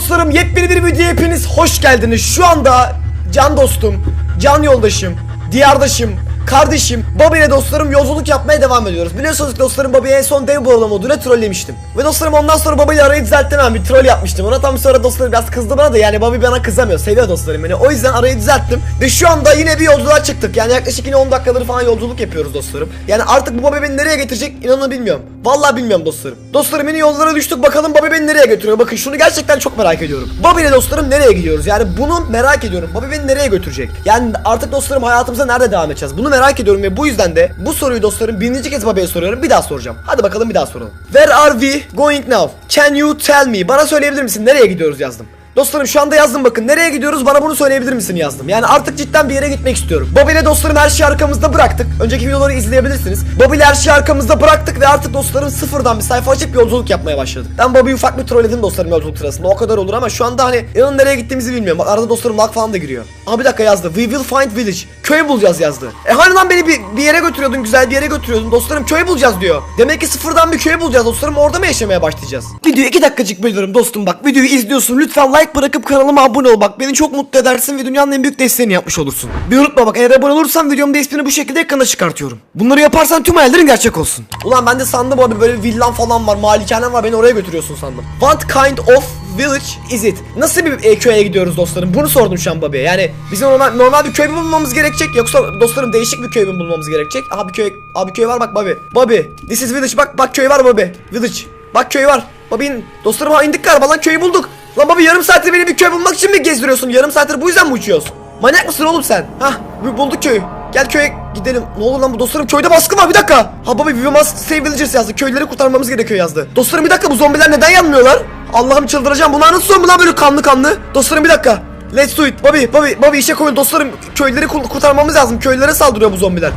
dostlarım yepyeni bir videoya hepiniz hoş geldiniz. Şu anda can dostum, can yoldaşım, diyardaşım, kardeşim, Bobby ile dostlarım yolculuk yapmaya devam ediyoruz. Biliyorsunuz ki dostlarım Bobby'yi en son dev boğulama moduyla trollemiştim. Ve dostlarım ondan sonra Bobby ile arayı düzelttim bir troll yapmıştım. Ona tam sonra dostlarım biraz kızdı bana da yani Bobby bana kızamıyor. Seviyor dostlarım beni. O yüzden arayı düzelttim. Ve şu anda yine bir yolculuğa çıktık. Yani yaklaşık yine 10 dakikadır falan yolculuk yapıyoruz dostlarım. Yani artık bu Bobby beni nereye getirecek inanın bilmiyorum. Vallahi bilmiyorum dostlarım. Dostlarım yeni yollara düştük bakalım Bobby beni nereye götürüyor. Bakın şunu gerçekten çok merak ediyorum. Bobby ile dostlarım nereye gidiyoruz? Yani bunu merak ediyorum. Bobby beni nereye götürecek? Yani artık dostlarım hayatımıza nerede devam edeceğiz? Bunu merak ediyorum ve bu yüzden de bu soruyu dostlarım birinci kez Bobby'ye soruyorum. Bir daha soracağım. Hadi bakalım bir daha soralım. Where are we going now? Can you tell me? Bana söyleyebilir misin? Nereye gidiyoruz yazdım. Dostlarım şu anda yazdım bakın nereye gidiyoruz bana bunu söyleyebilir misin yazdım. Yani artık cidden bir yere gitmek istiyorum. Bobby ile dostlarım her şeyi arkamızda bıraktık. Önceki videoları izleyebilirsiniz. Bobby ile her şeyi arkamızda bıraktık ve artık dostlarım sıfırdan bir sayfa açıp yolculuk yapmaya başladık. Ben Bobby'yi ufak bir trolledim dostlarım yolculuk sırasında o kadar olur ama şu anda hani yanın nereye gittiğimizi bilmiyorum. Bak arada dostlarım lag falan da giriyor. Ama bir dakika yazdı. We will find village. Köy bulacağız yazdı. E hani lan beni bir, bir yere götürüyordun güzel bir yere götürüyordun dostlarım köy bulacağız diyor. Demek ki sıfırdan bir köy bulacağız dostlarım orada mı yaşamaya başlayacağız? Video iki dakikacık bölüyorum dostum bak videoyu izliyorsun lütfen like bırakıp kanalıma abone ol bak beni çok mutlu edersin ve dünyanın en büyük desteğini yapmış olursun. Bir unutma bak eğer abone olursan videomda ismini bu şekilde ekrana çıkartıyorum. Bunları yaparsan tüm hayallerin gerçek olsun. Ulan ben de sandım abi böyle villan falan var malikanen var beni oraya götürüyorsun sandım. What kind of village is it? Nasıl bir e, köye gidiyoruz dostlarım? Bunu sordum şu an Bobby'ye. Yani bizim normal, normal bir köy mü bulmamız gerekecek yoksa dostlarım değişik bir köy mü bulmamız gerekecek? Aha bir köy, abi köy var bak Bobby. Bobby, this is village. Bak bak köy var Bobby. Village. Bak köy var. Bobby'nin dostlarım ha indik galiba lan köyü bulduk. Lan Bobby yarım saattir beni bir köy bulmak için mi gezdiriyorsun? Yarım saattir bu yüzden mi uçuyoruz? Manyak mısın oğlum sen? Hah bu- bulduk köyü. Gel köye gidelim. Ne olur lan bu dostlarım köyde baskın var bir dakika. Ha baba we must save villagers yazdı. Köyleri kurtarmamız gerekiyor yazdı. Dostlarım bir dakika bu zombiler neden yanmıyorlar? Allah'ım çıldıracağım. Bunlar nasıl zombi lan böyle kanlı kanlı? Dostlarım bir dakika. Let's do it. Bobby, Bobby, Bobby işe koyun dostlarım. Köyleri kur- kurtarmamız lazım. Köylere saldırıyor bu zombiler.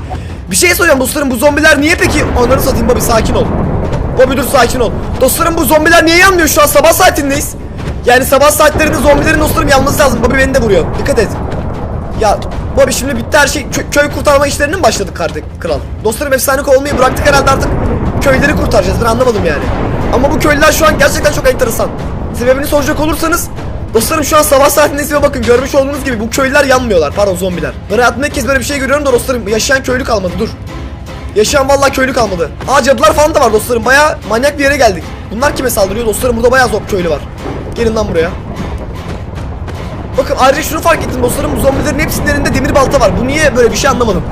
Bir şey soracağım dostlarım bu zombiler niye peki? Onları satayım Bobby sakin ol. Bobby dur sakin ol. Dostlarım bu zombiler niye yanmıyor şu an sabah saatindeyiz. Yani sabah saatlerinde zombilerin dostlarım yanması lazım. Bobby beni de vuruyor. Dikkat et. Ya Bobby şimdi bitti her şey. Kö- köy kurtarma işlerine mi başladık kardeş kral? Dostlarım efsane olmayı bıraktık herhalde artık. Köyleri kurtaracağız ben anlamadım yani. Ama bu köylüler şu an gerçekten çok enteresan. Sebebini soracak olursanız Dostlarım şu an sabah saatindeyiz ve bakın görmüş olduğunuz gibi bu köylüler yanmıyorlar. Pardon zombiler. Ben hayatımda ilk kez böyle bir şey görüyorum da dostlarım yaşayan köylü kalmadı dur. Yaşayan vallahi köylü kalmadı. Aa cadılar falan da var dostlarım. Baya manyak bir yere geldik. Bunlar kime saldırıyor dostlarım? Burada bayağı zombi köylü var. Gelin lan buraya. Bakın ayrıca şunu fark ettim dostlarım. Bu zombilerin hepsinin elinde demir balta var. Bu niye böyle bir şey anlamadım.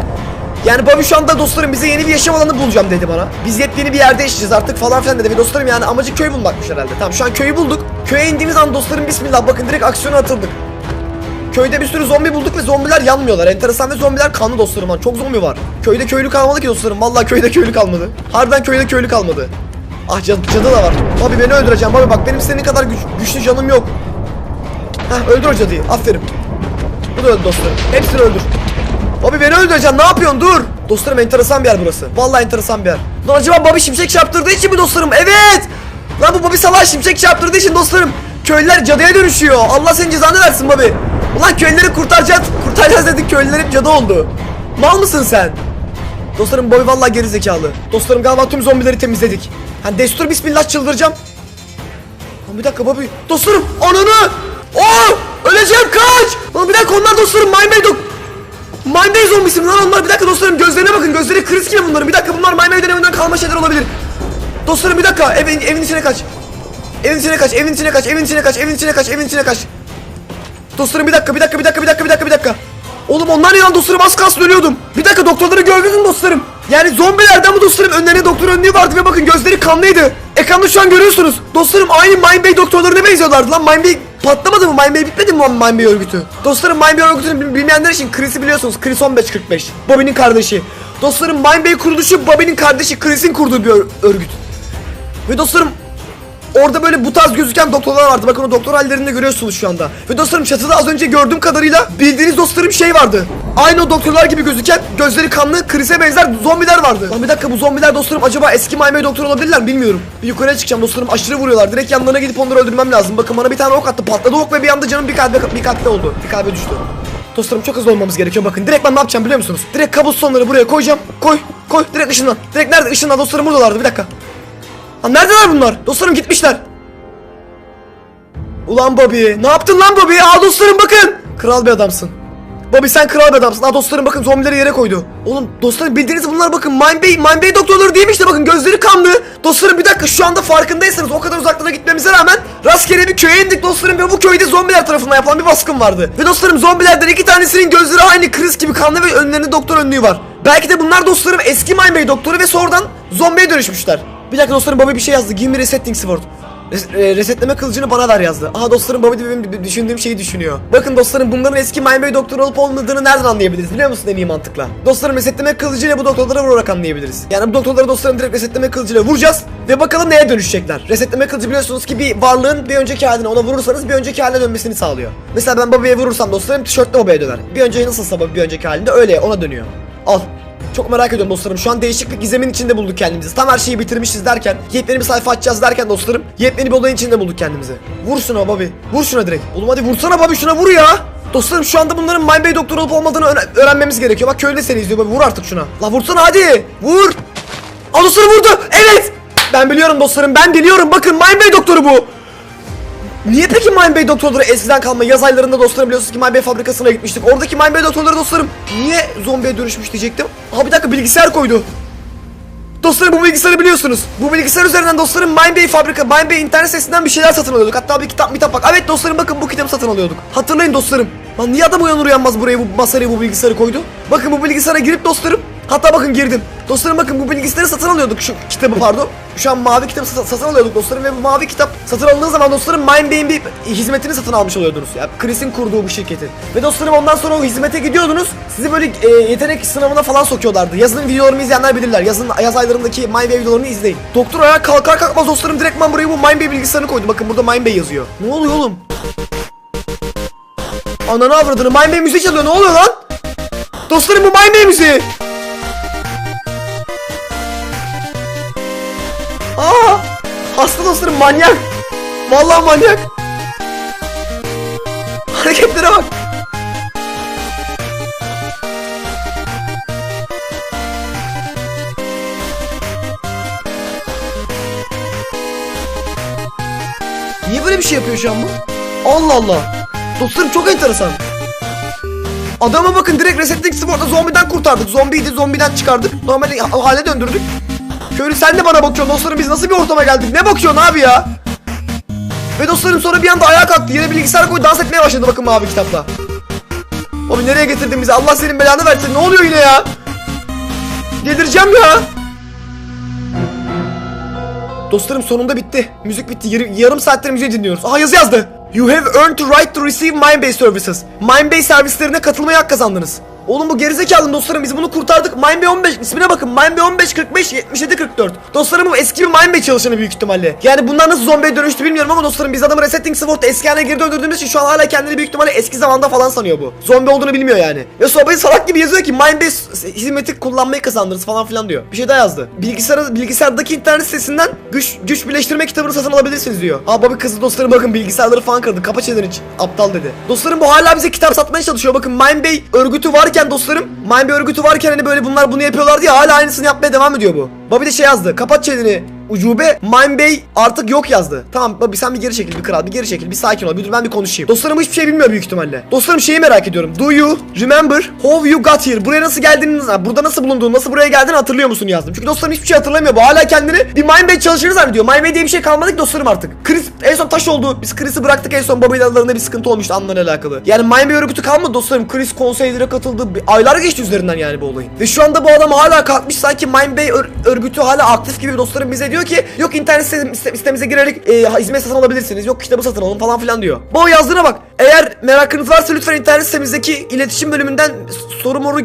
Yani Bobby şu anda dostlarım bize yeni bir yaşam alanı bulacağım dedi bana. Biz yepyeni bir yerde yaşayacağız artık falan filan dedi. Ve dostlarım yani amacı köy bulmakmış herhalde. Tamam şu an köyü bulduk. Köye indiğimiz an dostlarım bismillah bakın direkt aksiyona atıldık. Köyde bir sürü zombi bulduk ve zombiler yanmıyorlar. Enteresan ve zombiler kanlı dostlarım. Çok zombi var. Köyde köylü kalmadı ki dostlarım. Vallahi köyde köylü kalmadı. Harbiden köyde köylü kalmadı. Ah cadı, cadı da var. Bobby beni öldüreceğim. Bobby bak benim senin kadar güç, güçlü canım yok. Heh öldür o cadıyı. Aferin. Bu da öldü dostlarım. Hepsini öldür. Bobby beni öldüreceksin. Ne yapıyorsun? Dur. Dostlarım enteresan bir yer burası. Vallahi enteresan bir yer. Lan acaba Bobby şimşek çarptırdığı için mi dostlarım? Evet. Lan bu Bobby salak şimşek çarptırdığı için dostlarım. Köylüler cadıya dönüşüyor. Allah senin cezanı versin Bobby. Ulan köylüleri kurtaracağız. Kurtaracağız dedik köylüler hep cadı oldu. Mal mısın sen? Dostlarım Bobby vallahi geri zekalı. Dostlarım galiba tüm zombileri temizledik. Hani destur bismillah çıldıracağım. Lan bir dakika Bobby. Dostlarım ananı. Oh! Öleceğim kaç! Lan bir dakika onlar dostlarım My May dok... My May zombisi lan onlar? Bir dakika dostlarım gözlerine bakın. Gözleri kriz gibi bunların. Bir dakika bunlar My May döneminden kalma şeyler olabilir. Dostlarım bir dakika. Evin, evin içine kaç. Evin içine kaç. Evin içine kaç. Evin içine kaç. Evin içine kaç. Evin içine kaç. Dostlarım bir dakika. Bir dakika. Bir dakika. Bir dakika. Bir dakika. Bir dakika. Oğlum onlar ne lan dostlarım az kalsın ölüyordum. Bir dakika doktorları gördünüz mü dostlarım? Yani zombilerden bu dostlarım önlerine doktor önlüğü vardı ve bakın gözleri kanlıydı. Ekranda şu an görüyorsunuz. Dostlarım aynı Mind Bey doktorlarına benziyorlardı lan. Mind Bey patlamadı mı? Mind Bey bitmedi mi lan Mind Bey örgütü? Dostlarım Mind Bey örgütünü bil- bilmeyenler için Chris'i biliyorsunuz. Chris 1545. Bobby'nin kardeşi. Dostlarım Mind Bey kuruluşu Bobby'nin kardeşi Chris'in kurduğu bir ör- örgüt. Ve dostlarım Orada böyle bu tarz gözüken doktorlar vardı. Bakın o doktor hallerini de görüyorsunuz şu anda. Ve dostlarım çatıda az önce gördüğüm kadarıyla bildiğiniz dostlarım şey vardı. Aynı o doktorlar gibi gözüken gözleri kanlı Chris'e benzer zombiler vardı. Lan bir dakika bu zombiler dostlarım acaba eski Maymay doktor olabilirler mi bilmiyorum. Bir yukarıya çıkacağım dostlarım aşırı vuruyorlar. Direkt yanlarına gidip onları öldürmem lazım. Bakın bana bir tane ok attı patladı ok ve bir anda canım bir kalbe, bir kalpte oldu. Bir kalbe düştü. Dostlarım çok hızlı olmamız gerekiyor bakın. Direkt ben ne yapacağım biliyor musunuz? Direkt kabus sonları buraya koyacağım. Koy. Koy. Direkt ışınlan. Direkt nerede? Işınlan dostlarım buradalardı. Bir dakika. Lan neredeler bunlar? Dostlarım gitmişler. Ulan Bobby ne yaptın lan Bobby? Aa dostlarım bakın. Kral bir adamsın. Bobby sen kral bir adamsın. Aa dostlarım bakın zombileri yere koydu. Oğlum dostlarım bildiğiniz bunlar bakın. Mind Bey, Mind Bey doktorları değil mi işte bakın gözleri kanlı. Dostlarım bir dakika şu anda farkındaysanız o kadar uzaklara gitmemize rağmen rastgele bir köye indik dostlarım ve bu köyde zombiler tarafından yapılan bir baskın vardı. Ve dostlarım zombilerden iki tanesinin gözleri aynı kriz gibi kanlı ve önlerinde doktor önlüğü var. Belki de bunlar dostlarım eski Mind Bey doktoru ve sonradan zombiye dönüşmüşler. Bir dakika dostlarım Bobby bir şey yazdı. Give me resetting sword. E, resetleme kılıcını bana ver yazdı. Aha dostlarım Bobby de benim düşündüğüm şeyi düşünüyor. Bakın dostlarım bunların eski Mind Bey doktoru olup olmadığını nereden anlayabiliriz biliyor musun en iyi mantıkla? Dostlarım resetleme kılıcıyla bu doktorlara vurarak anlayabiliriz. Yani bu doktorları dostlarım direkt resetleme kılıcıyla vuracağız ve bakalım neye dönüşecekler. Resetleme kılıcı biliyorsunuz ki bir varlığın bir önceki haline ona vurursanız bir önceki haline dönmesini sağlıyor. Mesela ben Bobby'ye vurursam dostlarım tişörtle Bobby'ye döner. Bir önceki nasılsa Bobby bir önceki halinde öyle ona dönüyor. Al. Çok merak ediyorum dostlarım. Şu an değişik bir gizemin içinde bulduk kendimizi. Tam her şeyi bitirmişiz derken, yepyeni bir sayfa açacağız derken dostlarım, yepyeni bir olayın içinde bulduk kendimizi. Vur şuna Bobby. Vur şuna direkt. Oğlum hadi vursana Bobby şuna vur ya. Dostlarım şu anda bunların Mind Bey doktor olup olmadığını öğren- öğrenmemiz gerekiyor. Bak köylü seni izliyor Bobby. Vur artık şuna. La vursana hadi. Vur. Al dostlarım vurdu. Evet. Ben biliyorum dostlarım. Ben biliyorum. Bakın Mind Bey doktoru bu. Niye peki Mind Bey doktorları eskiden kalma yaz aylarında dostlarım biliyorsunuz ki Mind Bey fabrikasına gitmiştik. Oradaki Mind Bey doktorları dostlarım niye zombiye dönüşmüş diyecektim. Aha bir dakika bilgisayar koydu. Dostlarım bu bilgisayarı biliyorsunuz. Bu bilgisayar üzerinden dostlarım Mind Bey fabrika, Mind Bey internet sitesinden bir şeyler satın alıyorduk. Hatta bir kitap mitap bak. Evet dostlarım bakın bu kitabı satın alıyorduk. Hatırlayın dostlarım. Lan niye adam uyanır uyanmaz buraya bu masaya bu bilgisayarı koydu? Bakın bu bilgisayara girip dostlarım. Hatta bakın girdim. Dostlarım bakın bu bilgisayarı satın alıyorduk şu kitabı pardon. Şu an mavi kitabı sa- satın alıyorduk dostlarım ve bu mavi kitap satın alındığı zaman dostlarım Mind Bey'in bir hizmetini satın almış oluyordunuz. Ya Chris'in kurduğu bu şirketi. Ve dostlarım ondan sonra o hizmete gidiyordunuz. Sizi böyle e, yetenek sınavına falan sokuyorlardı. Yazın videolarımı izleyenler bilirler. Yazın yaz aylarındaki Mind Bey videolarını izleyin. Doktor ayağa kalkar kalkmaz dostlarım direktman buraya bu Mind Bey bilgisayarını koydu. Bakın burada Mind Bey yazıyor. Ne oluyor oğlum? Ananı avradını Mind Bey müziği çalıyor. Ne oluyor lan? Dostlarım bu Mind Bey müziği. Aa! Hasta dostlarım manyak. Vallahi manyak. Hareketlere bak. Niye böyle bir şey yapıyor şu an bu? Allah Allah. Dostlarım çok enteresan. Adama bakın direkt resetlik sporda zombiden kurtardık. Zombiydi zombiden çıkardık. Normal hale döndürdük. Köylü sen de bana bakıyorsun. Dostlarım biz nasıl bir ortama geldik? Ne bakıyorsun abi ya? Ve dostlarım sonra bir anda ayağa kalktı yere bilgisayar koydu dans etmeye başladı. Bakın mavi kitapla. Abi nereye getirdin bizi? Allah senin belanı versin. Ne oluyor yine ya? Delireceğim ya. Dostlarım sonunda bitti. Müzik bitti. Yarı- yarım saattir müziği dinliyoruz. Aha yazı yazdı. You have earned the right to receive Mindbase services. Mindbase servislerine katılmaya hak kazandınız Oğlum bu gerizekalı dostlarım biz bunu kurtardık. Mindbay 15 ismine bakın. Mindbay 15 45 77 44. Dostlarım bu eski bir Mindbay çalışanı büyük ihtimalle. Yani bunlar nasıl zombiye dönüştü bilmiyorum ama dostlarım biz adamı resetting sword'da eski haline geri döndürdüğümüz için şu an hala kendini büyük ihtimalle eski zamanda falan sanıyor bu. Zombi olduğunu bilmiyor yani. Ve sobayı salak gibi yazıyor ki Mindbay hizmeti kullanmayı kazandınız falan filan diyor. Bir şey daha yazdı. Bilgisayar, bilgisayardaki internet sitesinden güç güç birleştirme kitabını satın alabilirsiniz diyor. Aa baba kızı dostlarım bakın bilgisayarları falan kırdı. Kapa çeneni. Aptal dedi. Dostlarım bu hala bize kitap satmaya çalışıyor. Bakın Mindbay örgütü varken dostlarım Mindbay örgütü varken hani böyle bunlar bunu yapıyorlar diye hala aynısını yapmaya devam ediyor bu. Bobby de şey yazdı. Kapat çeneni ucube Mindbay artık yok yazdı. Tamam Bobby sen bir geri çekil bir kral bir geri çekil bir sakin ol bir dur ben bir konuşayım. Dostlarım hiçbir şey bilmiyor büyük ihtimalle. Dostlarım şeyi merak ediyorum. Do you remember how you got here? Buraya nasıl geldiğini, burada nasıl bulunduğunu, nasıl buraya geldiğini hatırlıyor musun yazdım. Çünkü dostlarım hiçbir şey hatırlamıyor. Bu hala kendini bir Mindbay çalışanı zannediyor. Mindbay diye bir şey kalmadı ki dostlarım artık. Chris en son taş oldu. Biz Chris'i bıraktık en son Bobby ile aralarında bir sıkıntı olmuştu anlarla alakalı. Yani Mindbay örgütü kalmadı dostlarım. Chris konseylere katıldı. Bir- Aylar geçti üzerinden yani bu olayın. Ve şu anda bu adam hala kalkmış sanki Mindbay ör- örgütü hala aktif gibi dostlarım bize diyor ki yok internet site- site- sitemize girerek e, hizmet satın alabilirsiniz. Yok kitabı satın alın falan filan diyor. Bu yazdığına bak. Eğer merakınız varsa lütfen internet sitemizdeki iletişim bölümünden soru moru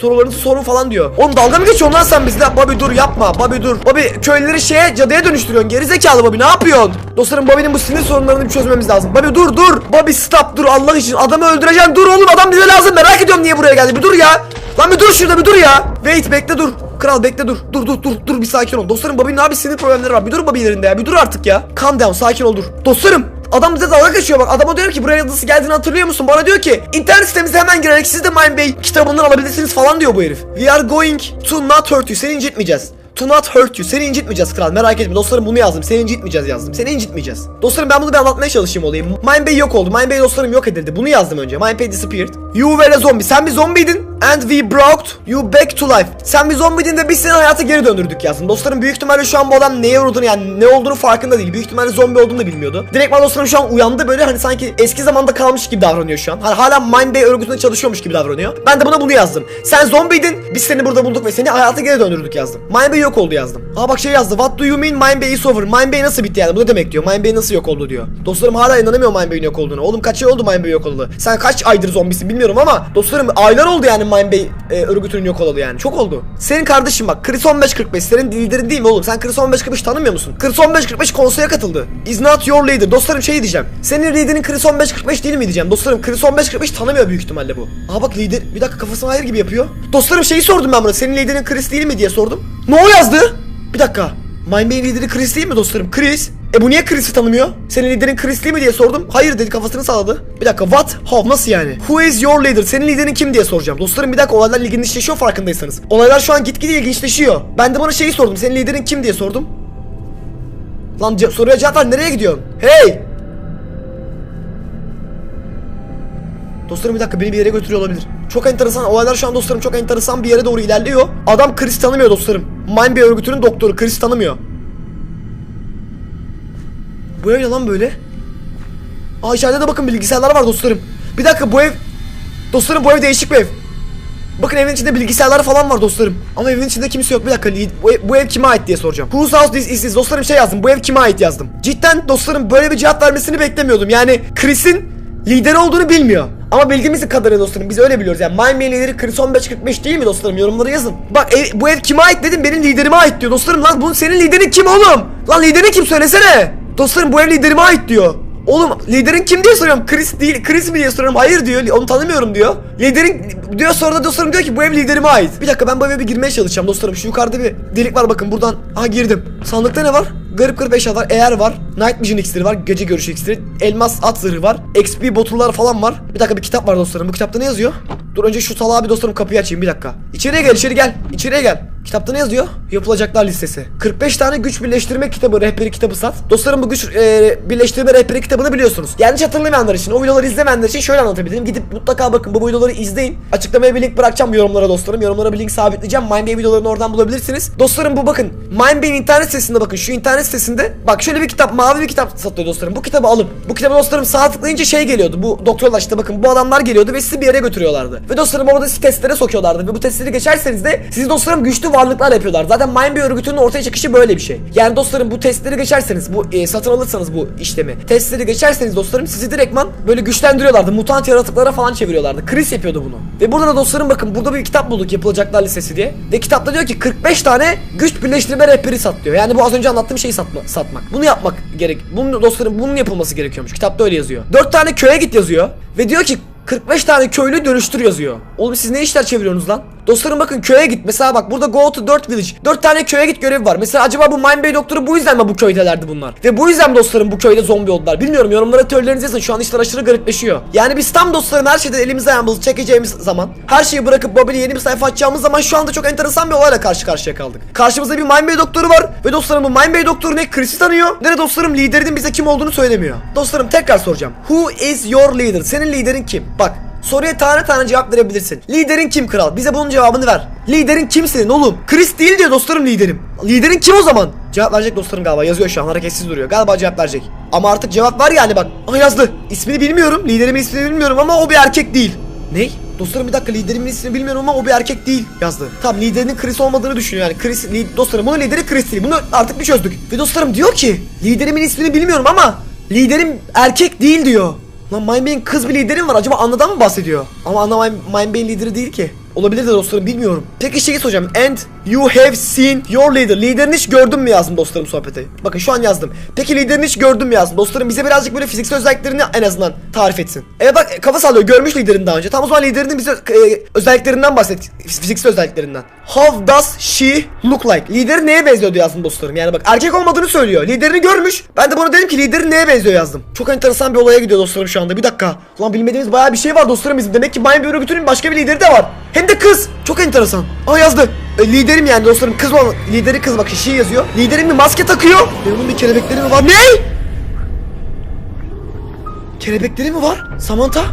sorularınızı sorun falan diyor. Oğlum dalga mı geçiyorsun lan sen bizle? Bobby dur yapma. Bobby dur. Bobby köylüleri şeye cadıya dönüştürüyorsun. Geri zekalı Bobby ne yapıyorsun? Dostlarım Bobby'nin bu sinir sorunlarını bir çözmemiz lazım. Bobby dur dur. Bobby stop dur Allah için. Adamı öldüreceksin. Dur oğlum adam bize lazım. Merak ediyorum niye buraya geldi. Bir dur ya. Lan bir dur şurada bir dur ya. Wait bekle dur. Kral bekle dur. Dur dur dur dur bir sakin ol. Dostlarım Bobby'nin abi sinir problemleri var. Bir dur Bobby yerinde ya. Bir dur artık ya. Calm down sakin ol dur. Dostlarım Adam bize dalga geçiyor bak. Adama diyor ki buraya nasıl geldiğini hatırlıyor musun? Bana diyor ki internet sitemize hemen girerek siz de Mind Bey kitabından alabilirsiniz falan diyor bu herif. We are going to not hurt you. Seni incitmeyeceğiz. To not hurt you. Seni incitmeyeceğiz kral. Merak etme. Dostlarım bunu yazdım. Seni incitmeyeceğiz yazdım. Seni incitmeyeceğiz. Dostlarım ben bunu bir anlatmaya çalışayım olayım. Mind Bay yok oldu. Mind Bay dostlarım yok edildi. Bunu yazdım önce. Mind Bay disappeared. You were a zombie. Sen bir zombiydin. And we brought you back to life. Sen bir zombiydin ve biz seni hayata geri döndürdük yazdım. Dostlarım büyük ihtimalle şu an bu adam neye uğradığını yani ne olduğunu farkında değil. Büyük ihtimalle zombi olduğunu da bilmiyordu. Direkt ben dostlarım şu an uyandı böyle hani sanki eski zamanda kalmış gibi davranıyor şu an. Hani hala Mind Bay örgütünde çalışıyormuş gibi davranıyor. Ben de buna bunu yazdım. Sen zombiydin. Biz seni burada bulduk ve seni hayata geri döndürdük yazdım. Mind Bay yok oldu yazdım. Aa bak şey yazdı. What do you mean Mind Bay is over? Mind Bay nasıl bitti yani? Bu ne demek diyor. Mind Bay nasıl yok oldu diyor. Dostlarım hala inanamıyor Mind Bay'in yok olduğunu. Oğlum kaç ay oldu Mind Bay yok oldu? Sen kaç aydır zombisin bilmiyorum ama dostlarım aylar oldu yani Mind Bay e, örgütünün yok olalı yani. Çok oldu. Senin kardeşin bak Chris 1545 senin liderin değil mi oğlum? Sen Chris 1545 tanımıyor musun? Chris 1545 konseye katıldı. Is not your leader. Dostlarım şey diyeceğim. Senin liderin Chris 1545 değil mi diyeceğim. Dostlarım Chris 1545 tanımıyor büyük ihtimalle bu. Aa bak lider bir dakika kafasına hayır gibi yapıyor. Dostlarım şeyi sordum ben buna. Senin liderin Chris değil mi diye sordum. Ne o yazdı? Bir dakika. My Main lideri Chris değil mi dostlarım? Chris. E bu niye Chris'i tanımıyor? Senin liderin Chris değil mi diye sordum. Hayır dedi kafasını salladı. Bir dakika what? How? Nasıl yani? Who is your leader? Senin liderin kim diye soracağım. Dostlarım bir dakika olaylar ilginçleşiyor farkındaysanız. Olaylar şu an gitgide ilginçleşiyor. Ben de bana şeyi sordum. Senin liderin kim diye sordum. Lan soruya cevap ver nereye gidiyorsun? Hey! Dostlarım bir dakika beni bir yere götürüyor olabilir. Çok enteresan olaylar şu an dostlarım çok enteresan bir yere doğru ilerliyor. Adam Chris tanımıyor dostlarım. Mind örgütünün doktoru Chris tanımıyor. Bu ev ne lan böyle? Aa içeride de bakın bilgisayarlar var dostlarım. Bir dakika bu ev... Dostlarım bu ev değişik bir ev. Bakın evin içinde bilgisayarlar falan var dostlarım. Ama evin içinde kimse yok. Bir dakika bu ev, bu ev kime ait diye soracağım. Whose house this is this? Dostlarım şey yazdım. Bu ev kime ait yazdım. Cidden dostlarım böyle bir cevap vermesini beklemiyordum. Yani Chris'in lider olduğunu bilmiyor. Ama bildiğimiz kadarıyla dostlarım biz öyle biliyoruz. Yani Main lideri Chris 1545 değil mi dostlarım? Yorumlara yazın. Bak ev- bu ev kime ait dedim benim liderime ait diyor. Dostlarım lan bunun senin liderin kim oğlum? Lan liderin kim söylesene. Dostlarım bu ev liderime ait diyor. Oğlum liderin kim diye soruyorum. Chris değil, Chris mi diye soruyorum. Hayır diyor. Onu tanımıyorum diyor. Liderin diyor sonra da dostlarım diyor ki bu ev liderime ait. Bir dakika ben bu eve bir girmeye çalışacağım dostlarım. Şu yukarıda bir delik var bakın buradan. Aha girdim. Sandıkta ne var? Garip garip eşya var. Eğer var. Night Vision iksiri var. Gece görüşü iksiri. Elmas at zırhı var. XP botullar falan var. Bir dakika bir kitap var dostlarım. Bu kitapta ne yazıyor? Dur önce şu salağa bir dostlarım kapıyı açayım bir dakika. İçeriye gel içeri gel. İçeriye gel. Kitapta ne yazıyor? Yapılacaklar listesi. 45 tane güç birleştirme kitabı, rehberi kitabı sat. Dostlarım bu güç e, birleştirme rehberi kitabını biliyorsunuz. Yanlış hatırlamayanlar için, o videoları izlemeyenler için şöyle anlatabilirim. Gidip mutlaka bakın bu videoları izleyin. Açıklamaya bir link bırakacağım yorumlara dostlarım. Yorumlara bir link sabitleyeceğim. Mindbay videolarını oradan bulabilirsiniz. Dostlarım bu bakın. Mindbay'in internet sitesinde bakın. Şu internet sitesinde bak şöyle bir kitap, mavi bir kitap satıyor dostlarım. Bu kitabı alın. Bu kitabı dostlarım sağ tıklayınca şey geliyordu. Bu doktorlar işte bakın bu adamlar geliyordu ve sizi bir yere götürüyorlardı. Ve dostlarım orada sizi testlere sokuyorlardı. Ve bu testleri geçerseniz de sizi dostlarım güçlü varlıklar yapıyorlar. Zaten Mindbay örgütünün ortaya çıkışı böyle bir şey. Yani dostlarım bu testleri geçerseniz, bu e, satın alırsanız bu işlemi, testleri geçerseniz dostlarım sizi direktman böyle güçlendiriyorlardı. Mutant yaratıklara falan çeviriyorlardı. Chris yapıyordu bunu. Ve burada da dostlarım bakın burada bir kitap bulduk yapılacaklar listesi diye. Ve kitapta diyor ki 45 tane güç birleştirme rehberi sat diyor. Yani bu az önce anlattığım şeyi satma, satmak. Bunu yapmak gerek. Bunun dostlarım bunun yapılması gerekiyormuş. Kitapta öyle yazıyor. 4 tane köye git yazıyor. Ve diyor ki 45 tane köylü dönüştür yazıyor. Oğlum siz ne işler çeviriyorsunuz lan? Dostlarım bakın köye git. Mesela bak burada go to 4 village. 4 tane köye git görevi var. Mesela acaba bu Mind Bay doktoru bu yüzden mi bu köydelerdi bunlar? Ve bu yüzden dostlarım bu köyde zombi oldular? Bilmiyorum yorumlara teorilerinizi yazın. Şu an işler aşırı garipleşiyor. Yani biz tam dostlarım her şeyden elimize ayağımızı çekeceğimiz zaman her şeyi bırakıp Bobby'le yeni bir sayfa açacağımız zaman şu anda çok enteresan bir olayla karşı karşıya kaldık. Karşımızda bir Mind Bay doktoru var ve dostlarım bu Mind Bay doktoru ne Chris'i tanıyor ne de dostlarım liderinin bize kim olduğunu söylemiyor. Dostlarım tekrar soracağım. Who is your leader? Senin liderin kim? Bak Soruya tane tane cevap verebilirsin. Liderin kim kral? Bize bunun cevabını ver. Liderin kim senin oğlum? Chris değil diyor dostlarım liderim. Liderin kim o zaman? Cevap verecek dostlarım galiba. Yazıyor şu an hareketsiz duruyor. Galiba cevap verecek. Ama artık cevap var yani bak. Ah yazdı. İsmini bilmiyorum. Liderimin ismini bilmiyorum ama o bir erkek değil. Ney? Dostlarım bir dakika liderimin ismini bilmiyorum ama o bir erkek değil yazdı. Tamam liderinin Chris olmadığını düşünüyor yani. Chris li- dostlarım bunun lideri Chris değil. Bunu artık bir çözdük. Ve dostlarım diyor ki liderimin ismini bilmiyorum ama liderim erkek değil diyor. Lan Mindbay'in kız bir liderim var. Acaba Anna'dan mı bahsediyor? Ama Anna Mind- Mindbay'in lideri değil ki. Olabilir de dostlarım bilmiyorum. Peki şeyi soracağım. And you have seen your leader. Liderini hiç gördün mü yazdım dostlarım sohbete. Bakın şu an yazdım. Peki liderini hiç gördün mü yazdım. Dostlarım bize birazcık böyle fiziksel özelliklerini en azından tarif etsin. Evet bak kafa sallıyor. Görmüş liderini daha önce. Tam o zaman liderinin bize e, özelliklerinden bahset. Fiziksel özelliklerinden. How does she look like? Lideri neye benziyordu yazdım dostlarım. Yani bak erkek olmadığını söylüyor. Liderini görmüş. Ben de buna dedim ki lideri neye benziyor yazdım. Çok enteresan bir olaya gidiyor dostlarım şu anda. Bir dakika. Lan bilmediğimiz bayağı bir şey var dostlarım bizim. Demek ki Mind bir örgütünün başka bir lideri de var. Hem de kız. Çok enteresan. Aa yazdı. e, liderim yani dostlarım kız olan lideri kız bak şey yazıyor. Liderim bir maske takıyor. Ve onun bir kelebekleri mi var? Ne? Kelebekleri mi var? Samantha?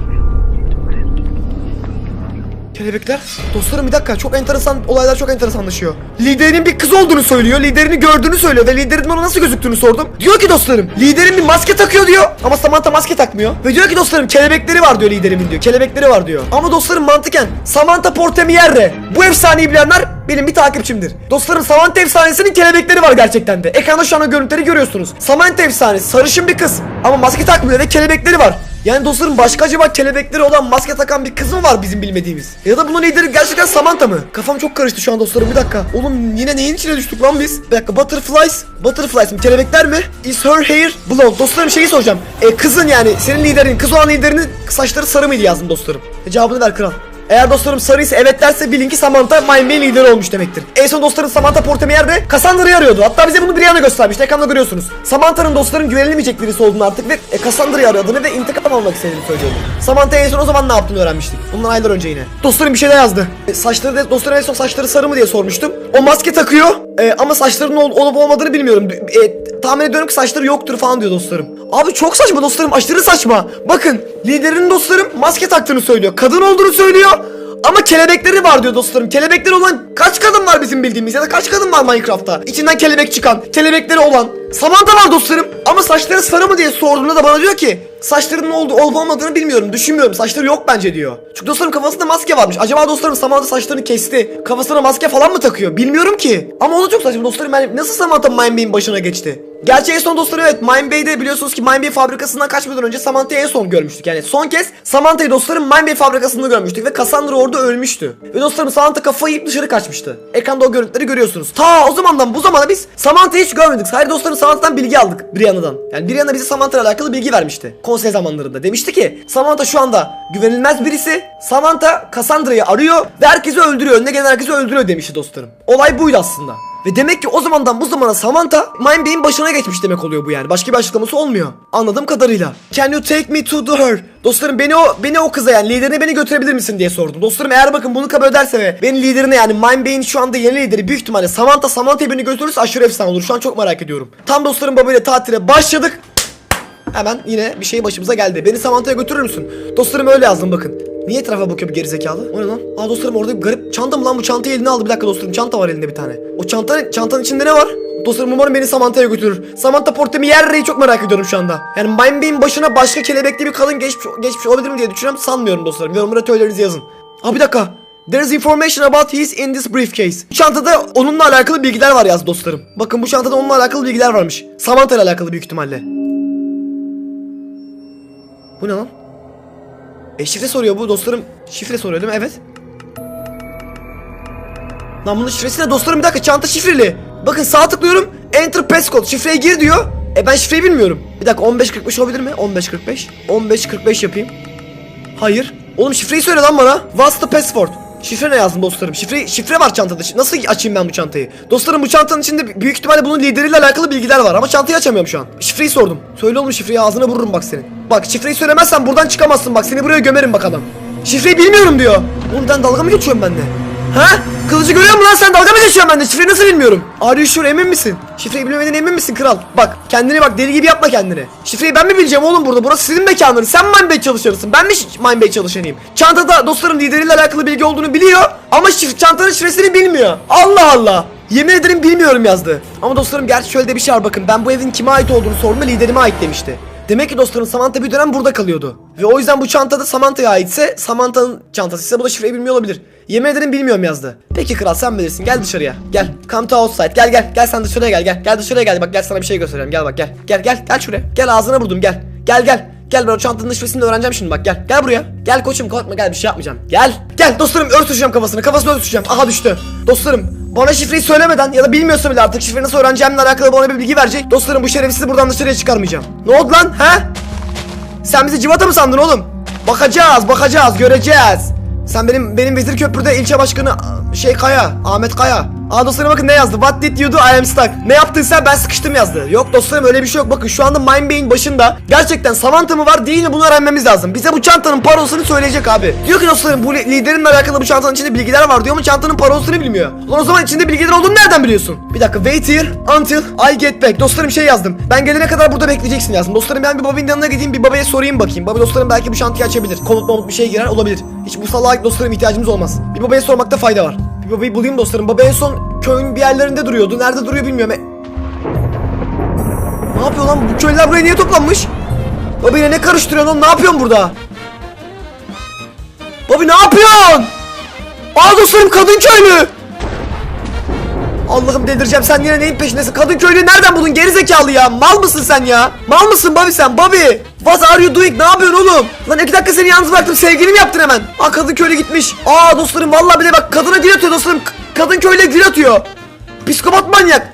Kelebekler. Dostlarım bir dakika çok enteresan olaylar çok enteresanlaşıyor. Liderinin bir kız olduğunu söylüyor. Liderini gördüğünü söylüyor ve liderinin ona nasıl gözüktüğünü sordum. Diyor ki dostlarım liderin bir maske takıyor diyor. Ama Samantha maske takmıyor. Ve diyor ki dostlarım kelebekleri var diyor liderimin diyor. Kelebekleri var diyor. Ama dostlarım mantıken Samantha Portemierre bu efsaneyi bilenler benim bir takipçimdir. Dostlarım Samantha efsanesinin kelebekleri var gerçekten de. Ekranda şu an görüntüleri görüyorsunuz. Samantha efsanesi sarışın bir kız ama maske takmıyor ve kelebekleri var. Yani dostlarım başka acaba kelebekleri olan maske takan bir kız mı var bizim bilmediğimiz? Ya da bunun lideri gerçekten Samantha mı? Kafam çok karıştı şu an dostlarım bir dakika. Oğlum yine neyin içine düştük lan biz? Bir dakika butterflies. Butterflies mi? Kelebekler mi? Is her hair blonde? Dostlarım şeyi soracağım. E kızın yani senin liderin kız olan liderinin saçları sarı mıydı yazdım dostlarım. E, cevabını ver kral. Eğer dostlarım sarıysa evet derse bilin ki Samantha My Main lideri olmuş demektir. En son dostlarım Samantha Portemierre Cassandra'yı arıyordu. Hatta bize bunu Brianna göstermişti. Ekranda görüyorsunuz. Samantha'nın dostların güvenilemeyecek birisi olduğunu artık ve e, Cassandra'yı aradığını ve intikam almak istediğini söylüyordu. Samantha en son o zaman ne yaptığını öğrenmiştik. Bundan aylar önce yine. Dostlarım bir şeyler yazdı. E, saçları da dostlarım en son saçları sarı mı diye sormuştum. O maske takıyor e, ama saçlarının ol- olup olmadığını bilmiyorum. E, tahmin ediyorum ki saçları yoktur falan diyor dostlarım. Abi çok saçma dostlarım aşırı saçma. Bakın liderinin dostlarım maske taktığını söylüyor. Kadın olduğunu söylüyor. Ama kelebekleri var diyor dostlarım. Kelebekleri olan kaç kadın var bizim bildiğimiz ya da kaç kadın var Minecraft'ta? İçinden kelebek çıkan, kelebekleri olan. Samantha var dostlarım. Ama saçları sarı mı diye sorduğunda da bana diyor ki saçlarının oldu olup olmadığını bilmiyorum. Düşünmüyorum. Saçları yok bence diyor. Çünkü dostlarım kafasında maske varmış. Acaba dostlarım Samantha saçlarını kesti. Kafasına maske falan mı takıyor? Bilmiyorum ki. Ama o da çok saçma dostlarım. Yani nasıl Samantha Mine Bay'in başına geçti? Gerçi en son dostlarım evet Mine Bay'de biliyorsunuz ki Mine Bay fabrikasından kaçmadan önce Samantha'yı en son görmüştük. Yani son kez Samantha'yı dostlarım Mine Bay fabrikasında görmüştük ve Cassandra orada ölmüştü. Ve dostlarım Samantha kafayı yiyip dışarı kaçmıştı. Ekranda o görüntüleri görüyorsunuz. Ta o zamandan bu zamana biz Samantha'yı hiç görmedik. Sadece dostlarım Samantha'dan bilgi aldık Brianna'dan. Yani Brianna bize Samantha ile alakalı bilgi vermişti. Konsey zamanlarında. Demişti ki Samantha şu anda güvenilmez birisi. Samantha Cassandra'yı arıyor ve herkesi öldürüyor. Önüne gelen herkesi öldürüyor demişti dostlarım. Olay buydu aslında. Ve demek ki o zamandan bu zamana Samantha Mine Bay'in başına geçmiş demek oluyor bu yani. Başka bir açıklaması olmuyor. Anladığım kadarıyla. Can you take me to the her? Dostlarım beni o beni o kıza yani liderine beni götürebilir misin diye sordum. Dostlarım eğer bakın bunu kabul ederse ve benim liderine yani Mine Bay'in şu anda yeni lideri büyük ihtimalle Samantha Samantha'yı beni götürürse aşırı efsane olur. Şu an çok merak ediyorum. Tam dostlarım babayla tatile başladık. Hemen yine bir şey başımıza geldi. Beni Samantha'ya götürür müsün? Dostlarım öyle yazdım bakın. Niye etrafa bakıyor bir gerizekalı? O ne lan? Aa dostlarım orada bir garip çanta mı lan bu çantayı eline aldı bir dakika dostlarım çanta var elinde bir tane. O çantanın çantanın içinde ne var? Dostlarım umarım beni Samantha'ya götürür. Samantha Portemierre'yi çok merak ediyorum şu anda. Yani Bay'in başına başka kelebekli bir kadın geçmiş, geçmiş olabilir mi diye düşünüyorum. Sanmıyorum dostlarım. Yorumlara teorilerinizi yazın. Aa bir dakika. There is information about his in this briefcase. Bu çantada onunla alakalı bilgiler var yaz dostlarım. Bakın bu çantada onunla alakalı bilgiler varmış. Samantha ile alakalı büyük ihtimalle. Bu ne lan? E şifre soruyor bu dostlarım. Şifre soruyor değil mi? Evet. Lan bunun şifresi ne dostlarım bir dakika çanta şifreli. Bakın sağ tıklıyorum. Enter passcode. Şifreye gir diyor. E ben şifreyi bilmiyorum. Bir dakika 1545 olabilir mi? 1545. 1545 yapayım. Hayır. Oğlum şifreyi söyle lan bana. What's the password? Şifre ne yazdım dostlarım? Şifre şifre var çantada. Nasıl açayım ben bu çantayı? Dostlarım bu çantanın içinde büyük ihtimalle bunun lideriyle alakalı bilgiler var ama çantayı açamıyorum şu an. Şifreyi sordum. Söyle oğlum şifreyi ağzına vururum bak senin. Bak şifreyi söylemezsen buradan çıkamazsın bak seni buraya gömerim bak adam. Şifreyi bilmiyorum diyor. Oğlum ben dalga mı geçiyorum benimle? Ha? Kılıcı görüyor musun lan sen dalga mı geçiyorsun bende? Şifreyi nasıl bilmiyorum? Are you sure emin misin? Şifreyi bilmemeden emin misin kral? Bak kendini bak deli gibi yapma kendini. Şifreyi ben mi bileceğim oğlum burada? Burası sizin mekanınız. Sen Mine Bay çalışanısın. Ben mi Mine Bay çalışanıyım? Çantada dostlarım lideriyle alakalı bilgi olduğunu biliyor. Ama şif çantanın şifresini bilmiyor. Allah Allah. Yemin ederim bilmiyorum yazdı. Ama dostlarım gerçi şöyle de bir şey var bakın. Ben bu evin kime ait olduğunu sorduğumda liderime ait demişti. Demek ki dostlarım Samantha bir dönem burada kalıyordu. Ve o yüzden bu çantada Samantha'ya aitse Samantha'nın çantası ise bu da şifreyi bilmiyor olabilir. Yemin ederim bilmiyorum yazdı. Peki kral sen bilirsin gel dışarıya. Gel. Come to outside. Gel gel. Gel sen dışarıya gel gel. Gel dışarıya gel. Bak gel sana bir şey göstereceğim. Gel bak gel. Gel gel. Gel şuraya. Gel ağzına vurdum gel. Gel gel. Gel ben o çantanın şifresini öğreneceğim şimdi bak gel. Gel buraya. Gel koçum korkma gel bir şey yapmayacağım. Gel. Gel dostlarım örtüşeceğim kafasını. Kafasını örtüşeceğim. Aha düştü. Dostlarım bana şifreyi söylemeden ya da bilmiyorsa bile artık şifreyi nasıl öğreneceğimle alakalı bana bir bilgi verecek. Dostlarım bu şerefsizi buradan dışarıya çıkarmayacağım. Ne oldu lan ha? Sen bizi civata mı sandın oğlum? Bakacağız, bakacağız, göreceğiz. Sen benim benim Vezir Köprü'de ilçe başkanı şey Kaya, Ahmet Kaya. Aa dostlarım bakın ne yazdı? What did you do? I am stuck. Ne yaptıysa ben sıkıştım yazdı. Yok dostlarım öyle bir şey yok. Bakın şu anda Mind Bey'in başında gerçekten Samantha mı var değil mi bunu öğrenmemiz lazım. Bize bu çantanın parolsunu söyleyecek abi. Diyor ki dostlarım bu li- liderimle alakalı bu çantanın içinde bilgiler var diyor ama çantanın parolsunu bilmiyor. Ulan o zaman içinde bilgiler olduğunu nereden biliyorsun? Bir dakika wait here until I get back. Dostlarım şey yazdım. Ben gelene kadar burada bekleyeceksin yazdım. Dostlarım ben bir Bobby'nin yanına gideyim bir babaya sorayım bakayım. Baba dostlarım belki bu şantiyı açabilir. Komut momut bir şey girer olabilir. Hiç bu salağa dostlarım ihtiyacımız olmaz. Bir babaya sormakta fayda var. Bir babayı bulayım dostlarım. Baba en son köyün bir yerlerinde duruyordu. Nerede duruyor bilmiyorum. E- Ne yapıyor lan? Bu köylüler buraya niye toplanmış? Baba yine ne karıştırıyorsun oğlum? Ne yapıyorsun burada? Baba ne yapıyorsun? Aa dostlarım kadın köylü. Allah'ım delireceğim sen yine neyin peşindesin? Kadın köylü nereden buldun geri zekalı ya? Mal mısın sen ya? Mal mısın Bobby sen Bobby? What are you doing? Ne yapıyorsun oğlum? Lan iki dakika seni yalnız bıraktım sevgilim yaptın hemen. Aa kadın köylü gitmiş. Aa dostlarım vallahi bile bak kadına dil atıyor dostlarım. K- kadın köylüye dil atıyor. Psikopat manyak.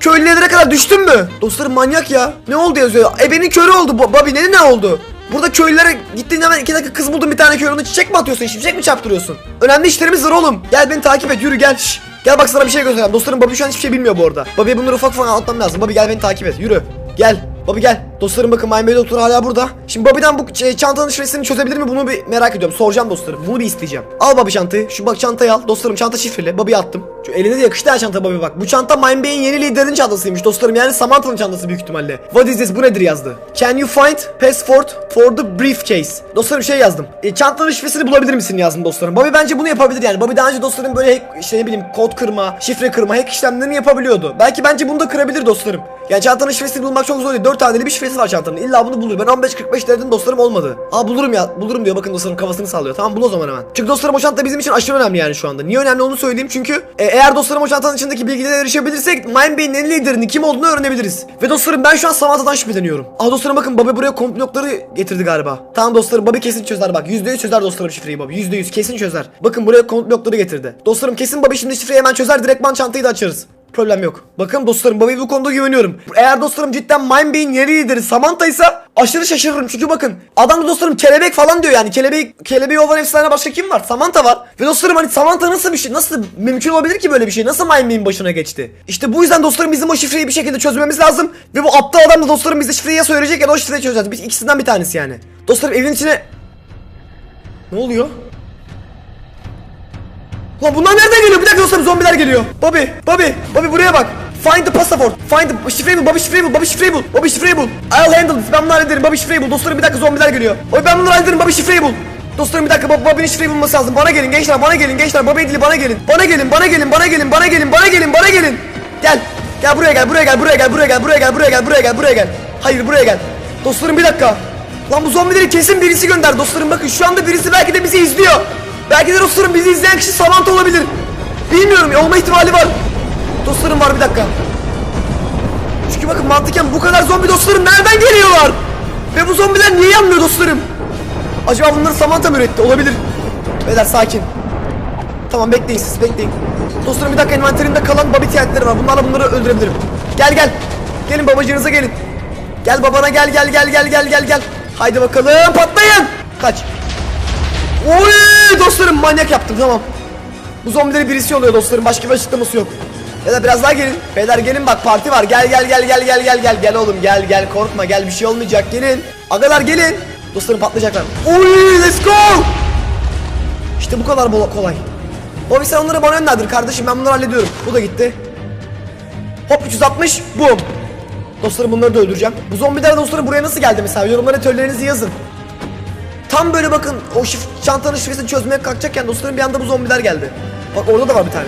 Köylülere kadar düştün mü? Dostlarım manyak ya. Ne oldu yazıyor? Ebenin körü oldu. Bo- Bobby ne ne oldu? Burada köylülere gittiğinde hemen iki dakika kız buldun bir tane köy onu çiçek mi atıyorsun? Şimşek mi çarptırıyorsun? Önemli işlerimiz var oğlum. Gel beni takip et yürü gel. Şş. Gel bak sana bir şey göstereyim. Dostlarım Bobby şu an hiçbir şey bilmiyor bu arada. Bobby'ye bunları ufak ufak anlatmam lazım. Bobby gel beni takip et. Yürü. Gel. Bobby gel. Dostlarım bakın My Bey Doktor hala burada. Şimdi Bobby'den bu çantanın şifresini çözebilir mi bunu bir merak ediyorum. Soracağım dostlarım. Bunu bir isteyeceğim. Al Bobby çantayı. Şu bak çantayı al. Dostlarım çanta şifreli. Bobby'ye attım. Şu eline de yakıştı ya çanta Bobby bak. Bu çanta My Bey'in yeni liderinin çantasıymış dostlarım. Yani Samantha'nın çantası büyük ihtimalle. What is this? Bu nedir yazdı. Can you find password for the briefcase? Dostlarım şey yazdım. E, çantanın şifresini bulabilir misin yazdım dostlarım. Bobby bence bunu yapabilir yani. Bobby daha önce dostlarım böyle hack, işte ne bileyim kod kırma, şifre kırma, hack işlemlerini yapabiliyordu. Belki bence bunu da kırabilir dostlarım. Yani çantanın şifresini bulmak çok zor değil. 4 taneli bir şifresi var çantanın. İlla bunu bulur. Ben 15-45 denedim dostlarım olmadı. Aa bulurum ya. Bulurum diyor. Bakın dostlarım kafasını sallıyor. Tamam bul o zaman hemen. Çünkü dostlarım o çanta bizim için aşırı önemli yani şu anda. Niye önemli onu söyleyeyim çünkü e, eğer dostlarım o çantanın içindeki bilgilere erişebilirsek Mind Bey'in en liderinin kim olduğunu öğrenebiliriz. Ve dostlarım ben şu an Samantha'dan şüpheleniyorum. Aa dostlarım bakın Bobby buraya komplokları getirdi galiba. Tamam dostlarım Bobby kesin çözer bak. %100 çözer dostlarım şifreyi Bobby. %100 kesin çözer. Bakın buraya komplokları getirdi. Dostlarım kesin Bobby şimdi şifreyi hemen çözer. Direktman çantayı da açarız. Problem yok. Bakın dostlarım Bobby'ye bu konuda güveniyorum. Eğer dostlarım cidden Mind Bey'in yeni lideri Samantha ise aşırı şaşırırım. Çünkü bakın adam da dostlarım kelebek falan diyor yani. Kelebeği, kelebeği olan efsane başka kim var? Samantha var. Ve dostlarım hani Samantha nasıl bir şey? Nasıl mümkün olabilir ki böyle bir şey? Nasıl Mind Bey'in başına geçti? İşte bu yüzden dostlarım bizim o şifreyi bir şekilde çözmemiz lazım. Ve bu aptal adam da dostlarım bize şifreyi ya söyleyecek ya da o şifreyi çözeceğiz. Biz ikisinden bir tanesi yani. Dostlarım evin içine... Ne oluyor? Lan bunlar nereden geliyor? Bir dakika dostlarım zombiler geliyor. Bobby, Bobby, Bobby buraya bak. Find the password. Find the şifreyi bul, Bobby şifreyi bul, Bobby şifreyi bul, Bobby şifreyi bul. I'll handle this. Ben bunları hallederim. Bobby şifreyi bul. Dostlarım bir dakika zombiler geliyor. Oy ben bunları hallederim. Bobby şifreyi bul. Dostlarım bir dakika Bob, Bobby'nin şifreyi bulması lazım. Bana gelin gençler, bana gelin gençler. Bobby'nin dili bana gelin. Bana gelin, bana gelin, bana gelin, bana gelin, bana gelin, bana gelin. Gel. Gel buraya gel, buraya gel, buraya gel, buraya gel, buraya gel, buraya gel, buraya gel, buraya gel. Hayır buraya gel. Dostlarım bir dakika. Lan bu zombileri kesin birisi gönder. Dostlarım bakın şu anda birisi belki de bizi izliyor. Belki de dostlarım bizi izleyen kişi Samantha olabilir. Bilmiyorum olma ihtimali var. Dostlarım var bir dakika. Çünkü bakın mantıken bu kadar zombi dostlarım nereden geliyorlar? Ve bu zombiler niye yanmıyor dostlarım? Acaba bunları Samantha mı üretti? Olabilir. Beyler sakin. Tamam bekleyin siz bekleyin. Dostlarım bir dakika envanterimde kalan babi tiyatları var. Bunlarla bunları öldürebilirim. Gel gel. Gelin babacığınıza gelin. Gel babana gel gel gel gel gel gel gel. Haydi bakalım patlayın. Kaç. Oy dostlarım manyak yaptım tamam. Bu zombileri birisi oluyor dostlarım. Başka bir açıklaması yok. Ya da biraz daha gelin. Beyler gelin bak parti var. Gel gel gel gel gel gel gel gel oğlum gel gel korkma gel bir şey olmayacak gelin. Agalar gelin. Dostlarım patlayacaklar. Oy let's go. İşte bu kadar kolay. Bobby sen onları bana yönlendir kardeşim ben bunları hallediyorum. Bu da gitti. Hop 360 boom. Dostlarım bunları da öldüreceğim. Bu zombiler dostlarım buraya nasıl geldi mesela? Yorumlara teorilerinizi yazın. Tam böyle bakın o şif çantanın şifresini çözmeye kalkacakken dostlarım bir anda bu zombiler geldi. Bak orada da var bir tane.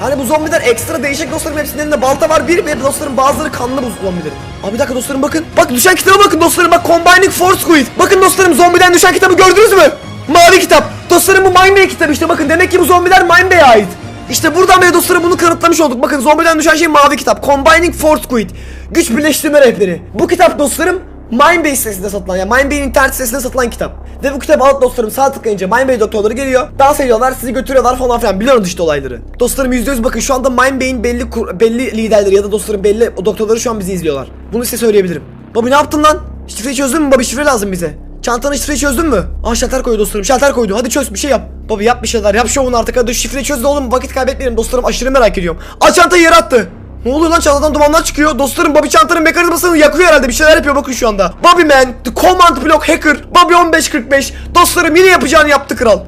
Hani bu zombiler ekstra değişik dostlarım hepsinin elinde balta var bir ve dostlarım bazıları kanlı bu zombilerin. Abi bir dakika dostlarım bakın. Bak düşen kitaba bakın dostlarım bak Combining Force Squid. Bakın dostlarım zombiden düşen kitabı gördünüz mü? Mavi kitap. Dostlarım bu Mind Bey kitabı işte bakın demek ki bu zombiler Mind Bey'e ait. İşte buradan beri dostlarım bunu kanıtlamış olduk. Bakın zombiden düşen şey mavi kitap. Combining Force Squid. Güç birleştirme rehberi. Bu kitap dostlarım Mindbase sitesinde satılan yani Mindbase'in internet sitesinde satılan kitap. Ve bu kitabı alıp dostlarım sağ tıklayınca Mindbase doktorları geliyor. Dans ediyorlar, sizi götürüyorlar falan filan. Biliyorsunuz işte olayları. Dostlarım %100 bakın şu anda Mindbase'in belli kur- belli liderleri ya da dostlarım belli o doktorları şu an bizi izliyorlar. Bunu size söyleyebilirim. Bobby ne yaptın lan? Şifreyi çözdün mü Bobby? Şifre lazım bize. Çantanın şifreyi çözdün mü? Aa şalter koydu dostlarım şalter koydu. Hadi çöz bir şey yap. Baba yap bir şeyler yap şovunu artık hadi şifreyi çöz de oğlum vakit kaybetmeyelim dostlarım aşırı merak ediyorum. Aa çantayı yere attı. Ne oluyor lan çantadan dumanlar çıkıyor. Dostlarım Bobby çantanın mekanizmasını yakıyor herhalde bir şeyler yapıyor bakın şu anda. Bobby man, the command block hacker, Bobby 1545. Dostlarım yine yapacağını yaptı kral.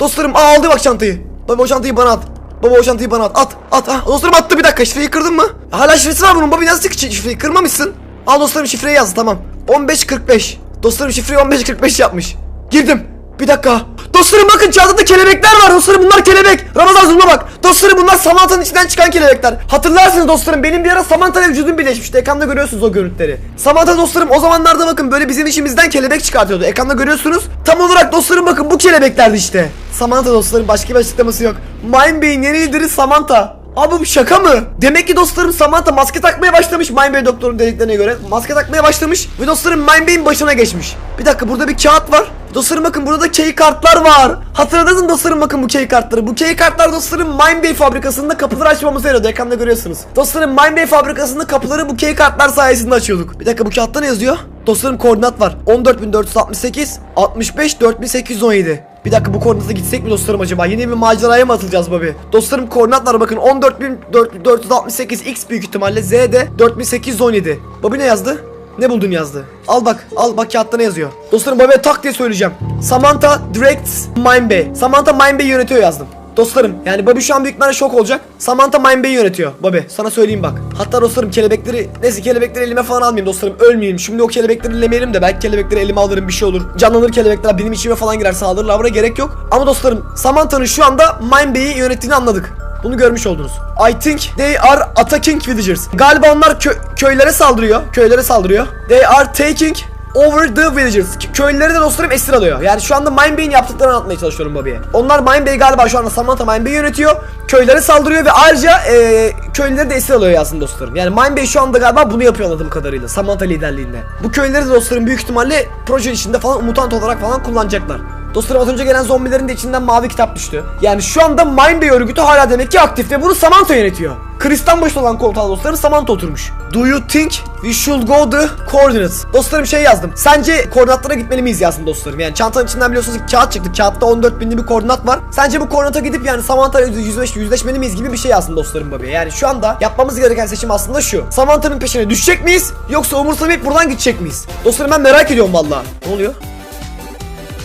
Dostlarım aa, aldı bak çantayı. Baba o çantayı bana at. Baba o çantayı bana at. At at. Ha, dostlarım attı bir dakika şifreyi kırdın mı? Hala şifresi var bunun. Baba nasıl şi- şifreyi kırmamışsın? Al dostlarım şifreyi yazdı tamam. 1545. Dostlarım şifreyi 1545 yapmış. Girdim. Bir dakika. Dostlarım bakın çantada kelebekler var. Dostlarım bunlar kelebek. Ramazan zulma bak. Dostlarım bunlar Samantha'nın içinden çıkan kelebekler. Hatırlarsınız dostlarım benim bir ara Samantha ile vücudum birleşmişti. Ekranda görüyorsunuz o görüntüleri. Samantha dostlarım o zamanlarda bakın böyle bizim işimizden kelebek çıkartıyordu. Ekranda görüyorsunuz. Tam olarak dostlarım bakın bu kelebeklerdi işte. Samantha dostlarım başka bir açıklaması yok. Mind Bey'in yeni lideri Samantha. Abi bu şaka mı? Demek ki dostlarım Samantha maske takmaya başlamış Mind Bey doktorun dediklerine göre. Maske takmaya başlamış ve dostlarım Mind Bey'in başına geçmiş. Bir dakika burada bir kağıt var. Dostlarım bakın burada da key kartlar var. Hatırladınız mı dostlarım bakın bu key kartları. Bu key kartlar dostlarım Mind Bey fabrikasında kapıları açmamızı yarıyordu. Ekranda görüyorsunuz. Dostlarım Mind Bey fabrikasında kapıları bu key kartlar sayesinde açıyorduk. Bir dakika bu kağıtta ne yazıyor? Dostlarım koordinat var. 14468 65 4817. Bir dakika bu koordinata gitsek mi dostlarım acaba? Yeni bir maceraya mı atılacağız babi? Dostlarım koordinatlar bakın 14468 x büyük ihtimalle Z de 4817. Babi ne yazdı? Ne buldun yazdı. Al bak, al bak kağıtta ne yazıyor. Dostlarım babaya tak diye söyleyeceğim. Samantha directs Mind Bay. Samantha Mind Bay'i yönetiyor yazdım. Dostlarım yani Bobby şu an büyük ihtimalle şok olacak. Samantha Mind Bay'i yönetiyor. Bobby sana söyleyeyim bak. Hatta dostlarım kelebekleri neyse kelebekleri elime falan almayayım dostlarım ölmeyeyim. Şimdi o kelebekleri ellemeyelim de belki kelebekleri elime alırım bir şey olur. Canlanır kelebekler benim içime falan girer saldırırlar buna gerek yok. Ama dostlarım Samantha'nın şu anda Mind Bay'i yönettiğini anladık. Bunu görmüş oldunuz. I think they are attacking villagers. Galiba onlar kö- köylere saldırıyor. Köylere saldırıyor. They are taking over the villagers. Köylüleri de dostlarım esir alıyor. Yani şu anda Mind Bay'in yaptıklarını anlatmaya çalışıyorum Bobby'ye. Onlar Mind Bay galiba şu anda Samantha Mind Bay'i yönetiyor. Köylere saldırıyor ve ayrıca e, köylüleri de esir alıyor aslında dostlarım. Yani Mind Bay şu anda galiba bunu yapıyor anladığım kadarıyla. Samantha liderliğinde. Bu köylüleri de dostlarım büyük ihtimalle proje içinde falan mutant olarak falan kullanacaklar. Dostlarım az önce gelen zombilerin de içinden mavi kitap düştü. Yani şu anda Mind Bay örgütü hala demek ki aktif ve bunu Samantha yönetiyor. Kris'ten boş olan koltuğa dostlarım Samantha oturmuş. Do you think we should go the coordinates? Dostlarım şey yazdım. Sence koordinatlara gitmeli miyiz yazdım dostlarım. Yani çantanın içinden biliyorsunuz ki kağıt çıktı. Kağıtta 14 binli bir koordinat var. Sence bu koordinata gidip yani Samantha yüzleş, yüzleşmeli miyiz gibi bir şey yazdım dostlarım Bobby'ye. Yani şu anda yapmamız gereken seçim aslında şu. Samantha'nın peşine düşecek miyiz? Yoksa umursamayıp buradan gidecek miyiz? Dostlarım ben merak ediyorum vallahi. Ne oluyor?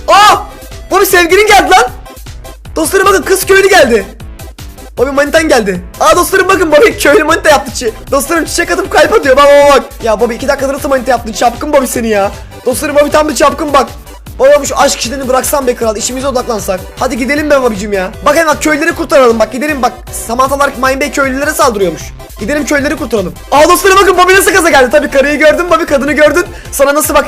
Aa! Bobby sevgilin geldi lan. Dostlarım bakın kız köylü geldi. Bobby manitan geldi. Aa dostlarım bakın Bobby köylü manita yaptı çi. Dostlarım çiçek atıp kalp atıyor bak bak bak. Ya Bobby iki dakikada nasıl manita yaptın çapkın Bobby seni ya. Dostlarım Bobby tam bir çapkın bak. Baba şu aşk işlerini bıraksan be kral işimize odaklansak. Hadi gidelim be babacım ya. Bak hemen köylüleri kurtaralım bak gidelim bak. Samanthalar Mine Bey köylülere saldırıyormuş. Gidelim köyleri kurtaralım. Aa dostlarım bakın Bobby nasıl gaza geldi. Tabii karıyı gördün Bobby kadını gördün. Sana nasıl bak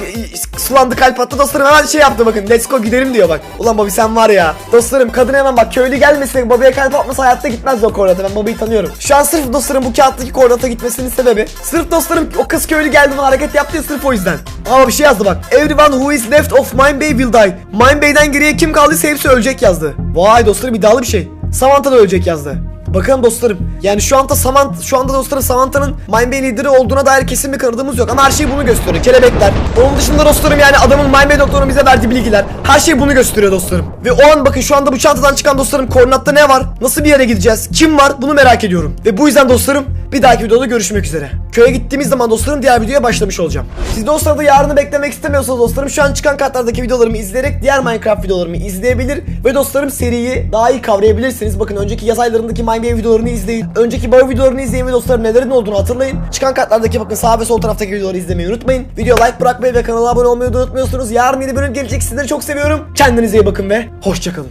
sulandı kalp attı dostlarım hemen şey yaptı bakın. Let's go gidelim diyor bak. Ulan Bobby sen var ya. Dostlarım kadın hemen bak köylü gelmese Bobby'ye kalp atmasa hayatta gitmez o koordinata. Ben Bobby'yi tanıyorum. Şu an sırf dostlarım bu kağıttaki koordinata gitmesinin sebebi. Sırf dostlarım o kız köylü geldi bana hareket yaptı ya sırf o yüzden. Aa bir şey yazdı bak. Everyone who is left of Mine Bay will die. Mine Bay'den geriye kim kaldıysa hepsi ölecek yazdı. Vay dostlarım iddialı bir şey. Samantha da ölecek yazdı. Bakalım dostlarım. Yani şu anda Samant şu anda dostlarım Samantha'nın Mine Bay lideri olduğuna dair kesin bir kanıtımız yok ama her şey bunu gösteriyor. Kelebekler. Onun dışında dostlarım yani adamın Mine Bay doktorunun bize verdiği bilgiler. Her şey bunu gösteriyor dostlarım. Ve o an bakın şu anda bu çantadan çıkan dostlarım koordinatta ne var? Nasıl bir yere gideceğiz? Kim var? Bunu merak ediyorum. Ve bu yüzden dostlarım bir dahaki videoda görüşmek üzere. Köye gittiğimiz zaman dostlarım diğer videoya başlamış olacağım. Siz de o sırada yarını beklemek istemiyorsanız dostlarım şu an çıkan kartlardaki videolarımı izleyerek diğer Minecraft videolarımı izleyebilir ve dostlarım seriyi daha iyi kavrayabilirsiniz. Bakın önceki yaz aylarındaki Minecraft videolarını izleyin. Önceki boy videolarını izleyin ve dostlarım nelerin olduğunu hatırlayın. Çıkan kartlardaki bakın sağ ve sol taraftaki videoları izlemeyi unutmayın. Video like bırakmayı ve kanala abone olmayı da unutmuyorsunuz. Yarın yeni bölüm gelecek. Sizleri çok seviyorum. Kendinize iyi bakın ve hoşçakalın.